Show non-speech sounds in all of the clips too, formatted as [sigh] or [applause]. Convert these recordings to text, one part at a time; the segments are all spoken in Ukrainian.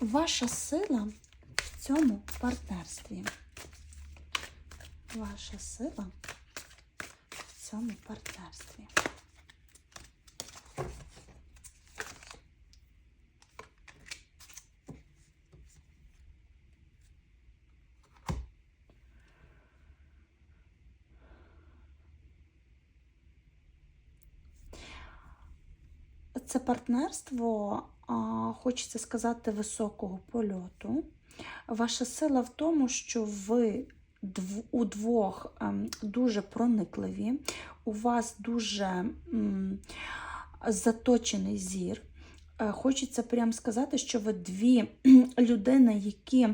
Ваша сила в цьому партнерстві. Ваша сила в цьому партнерстві. Це партнерство, хочеться сказати, високого польоту. Ваша сила в тому, що ви дв- удвох ем, дуже проникливі, у вас дуже заточений зір. Е, Хочеться прям сказати, що ви дві [clears throat] людини, які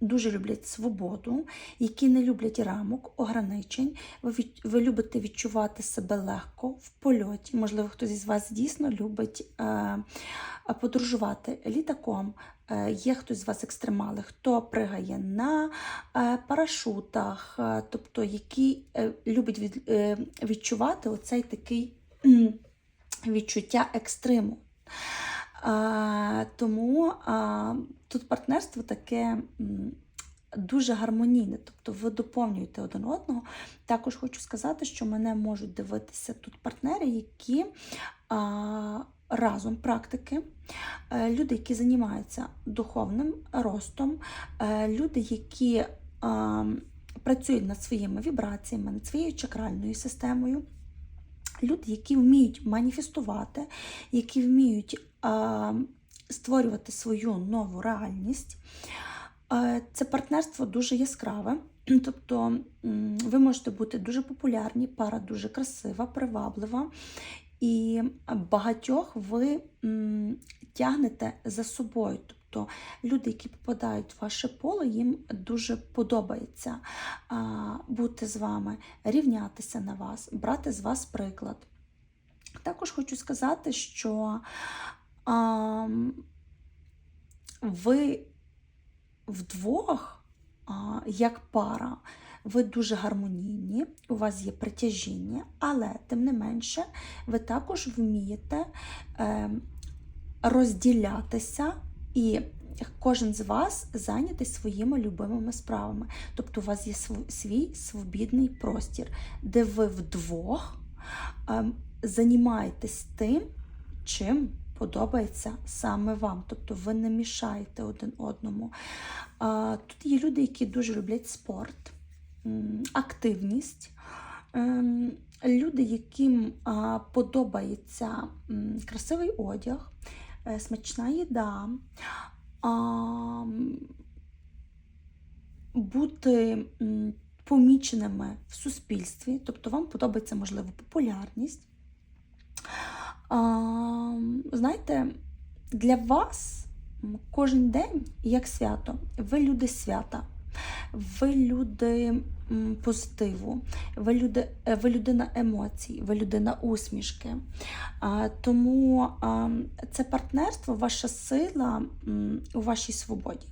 дуже люблять свободу, які не люблять рамок, ограничень. Ви, ви любите відчувати себе легко в польоті. Можливо, хтось із вас дійсно любить е, подорожувати літаком. Е, Є хтось з вас екстремали, хто пригає на е, парашутах, е, тобто який е, любить від, е, відчувати оцей такий кхм, відчуття екстриму. Тому тут партнерство таке дуже гармонійне, тобто ви доповнюєте один одного. Також хочу сказати, що мене можуть дивитися тут партнери, які а, разом практики, е, люди, які займаються духовним ростом, е, люди, які а, працюють над своїми вібраціями, над своєю чакральною системою. Люди, які вміють маніфестувати, які вміють а, створювати свою нову реальність. Це партнерство дуже яскраве. Тобто ви можете бути дуже популярні, пара дуже красива, приваблива, і багатьох ви тягнете за собою. Тобто люди, які попадають в ваше поле, їм дуже подобається бути з вами, рівнятися на вас, брати з вас приклад. Також хочу сказати, що а, ви вдвох, а, як пара, ви дуже гармонійні, у вас є притяжіння, але тим не менше, ви також вмієте е, розділятися і кожен з вас зайнятий своїми любимими справами. Тобто у вас є свій свобідний простір, де ви вдвох е, займаєтесь тим, чим подобається саме вам. Тобто ви не мішаєте один одному. Тут є люди, які дуже люблять спорт, активність. Ем, Люди, яким подобається красивий одяг, смачна їда, бути поміченими в суспільстві, тобто вам подобається, можливо, популярність. Знаєте, для вас кожен день як свято. Ви люди свята, ви люди позитиву, ви, люди, е, ви людина емоцій, ви людина усмішки. Тому це партнерство, ваша сила у вашій свободі.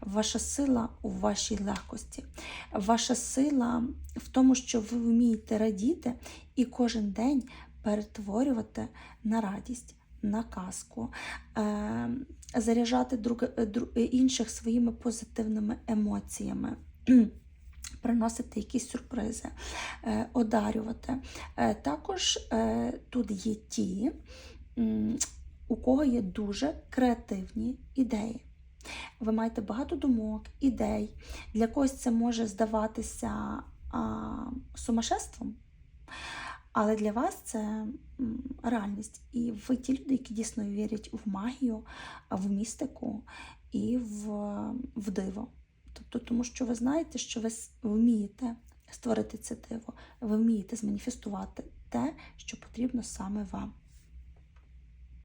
Ваша сила у вашій легкості, ваша сила в тому, що ви вмієте радіти і кожен день перетворювати на радість, на казку, е, заряджати інших своїми позитивними емоціями. [clears throat] Приносити якісь сюрпризи, е, одарювати. Е, Також тут є ті, у кого є дуже креативні ідеї. Ви маєте багато думок, ідей. Для когось це може здаватися сумасшеством, але для вас це реальність. І ви ті люди, які дійсно вірять в магію, в містику і в, в диво. Тобто, тому що ви знаєте, що ви вмієте створити це диво, ви вмієте зманіфестувати те, що потрібно саме вам.